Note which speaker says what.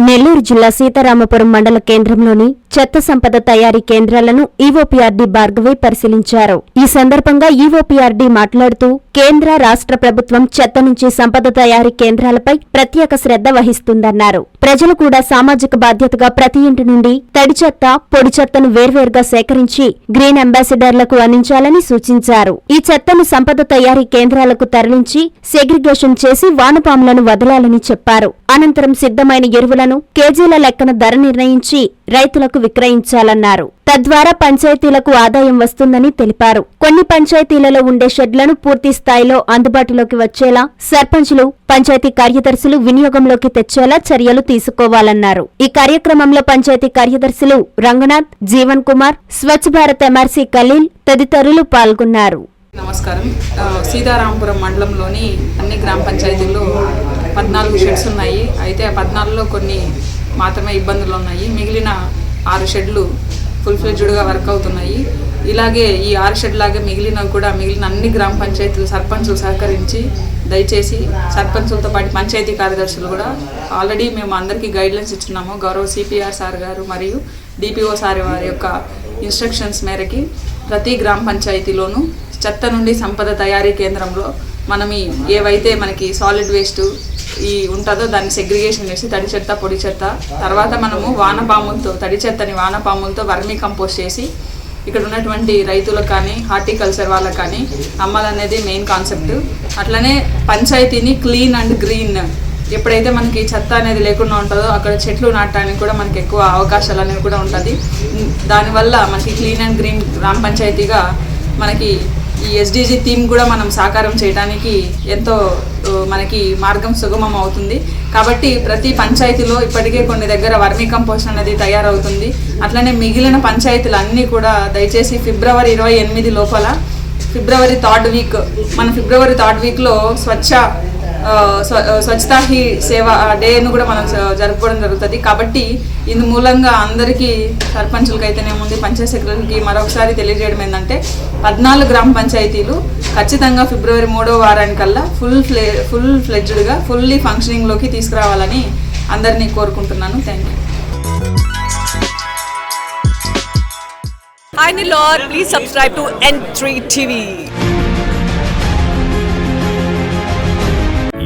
Speaker 1: నెల్లూరు జిల్లా సీతారామపురం మండల కేంద్రంలోని చెత్త సంపద తయారీ కేంద్రాలను ఈవోపీఆర్డీ భార్గవి పరిశీలించారు. ఈ సందర్భంగా ఈవోపీఆర్డీ మాట్లాడుతూ కేంద్ర రాష్ట్ర ప్రభుత్వం చెత్త నుంచి సంపద తయారీ కేంద్రాలపై ప్రత్యేక శ్రద్ధ వహిస్తుందన్నారు. ప్రజలు కూడా సామాజిక బాధ్యతగా ప్రతి ఇంటి నుండి తడి చెత్త పొడి చెత్తను వేర్వేరుగా సేకరించి గ్రీన్ అంబాసిడర్లకు అందించాలని సూచించారు. ఈ చెత్తను సంపద తయారీ కేంద్రాలకు తరలించి సెగ్రిగేషన్ చేసి వానపాములను వదలాలని చెప్పారు. అనంతరం సిద్ధమైన ఎరువులను కేజీల లెక్కన ధర నిర్ణయించి రైతులకు విక్రయించాలన్నారు. తద్వారా పంచాయతీలకు ఆదాయం వస్తుందని తెలిపారు. కొన్ని పంచాయతీలలో ఉండే షెడ్లను పూర్తి స్థాయిలో అందుబాటులోకి వచ్చేలా సర్పంచులు పంచాయతీ కార్యదర్శులు వినియోగంలోకి తెచ్చేలా చర్యలు తీసుకోవాలన్నారు. ఈ కార్యక్రమంలో పంచాయతీ కార్యదర్శులు రంగనాథ్ జీవన్ కుమార్ స్వచ్ఛ భారత్ ఎంఆర్సీ ఖలీల్ తదితరులు పాల్గొన్నారు.
Speaker 2: నమస్కారం. సీతారాంపురం మండలంలోని అన్ని గ్రామ పంచాయతీల్లో పద్నాలుగు షెడ్స్ ఉన్నాయి. అయితే ఆ పద్నాలుగులో కొన్ని మాత్రమే ఇబ్బందులు ఉన్నాయి. మిగిలిన ఆరు షెడ్లు ఫుల్ ఫ్లెడ్జ్డ్గా వర్క్ అవుతున్నాయి. ఇలాగే ఈ ఆరు షెడ్ లాగే మిగిలిన కూడా మిగిలిన అన్ని గ్రామ పంచాయతీలు సర్పంచులు సహకరించి దయచేసి సర్పంచులతో పాటు పంచాయతీ కార్యదర్శులు కూడా ఆల్రెడీ మేము అందరికీ గైడ్లైన్స్ ఇచ్చినాము గౌరవ సిపిఆర్ సార్ గారు మరియు డిపిఓ సార్ వారి యొక్క ఇన్స్ట్రక్షన్స్ మేరకి ప్రతి గ్రామ పంచాయతీలోనూ చెత్త నుండి సంపద తయారీ కేంద్రంలో మనం ఏవైతే మనకి సాలిడ్ వేస్ట్ ఈ ఉంటుందో దాన్ని సెగ్రిగేషన్ చేసి తడి చెత్త పొడి చెత్త. తర్వాత మనము వానపాములతో తడి చెత్తని వానపాములతో వర్మీ కంపోస్ట్ చేసి ఇక్కడ ఉన్నటువంటి రైతులకు కానీ హార్టికల్చర్ వాళ్ళకి కానీ అమ్మాలనేది మెయిన్ కాన్సెప్ట్ అట్లనే పంచాయతీని క్లీన్ అండ్ గ్రీన్ ఎప్పుడైతే మనకి చెత్త అనేది లేకుండా ఉంటుందో అక్కడ చెట్లు నాటడానికి కూడా మనకి ఎక్కువ అవకాశాలు అనేవి కూడా ఉంటుంది. దానివల్ల మనకి క్లీన్ అండ్ గ్రీన్ గ్రామ పంచాయతీగా మనకి ఈ ఎస్డిజి థీమ్ కూడా మనం సాకారం చేయడానికి ఎంతో మనకి మార్గం సుగమం అవుతుంది. కాబట్టి ప్రతి పంచాయతీలో ఇప్పటికే కొన్ని దగ్గర వర్మీ కంపోస్ట్ అనేది తయారవుతుంది. అట్లనే మిగిలిన పంచాయతీలు అన్నీ కూడా దయచేసి ఫిబ్రవరి ఇరవై ఎనిమిది లోపల ఫిబ్రవరి థర్డ్ వీక్ మన ఫిబ్రవరి థర్డ్ వీక్లో స్వచ్ఛ స్వచ్ఛతా హీ సేవ డేను కూడా మనం జరుపుకోవడం జరుగుతుంది. కాబట్టి ఇందు మూలంగా అందరికీ సర్పంచులకి అయితేనేముంది పంచాయత్ సెక్రటరీకి మరొకసారి తెలియజేయడం ఏంటంటే పద్నాలుగు గ్రామ పంచాయతీలు ఖచ్చితంగా ఫిబ్రవరి మూడో వారానికల్లా ఫుల్ ఫ్లే ఫుల్ ఫ్లెడ్జ్డ్గా ఫుల్లీ ఫంక్షనింగ్లోకి తీసుకురావాలని అందరినీ కోరుకుంటున్నాను. Thank you.
Speaker 3: Hi Nilor, please subscribe to N3 TV.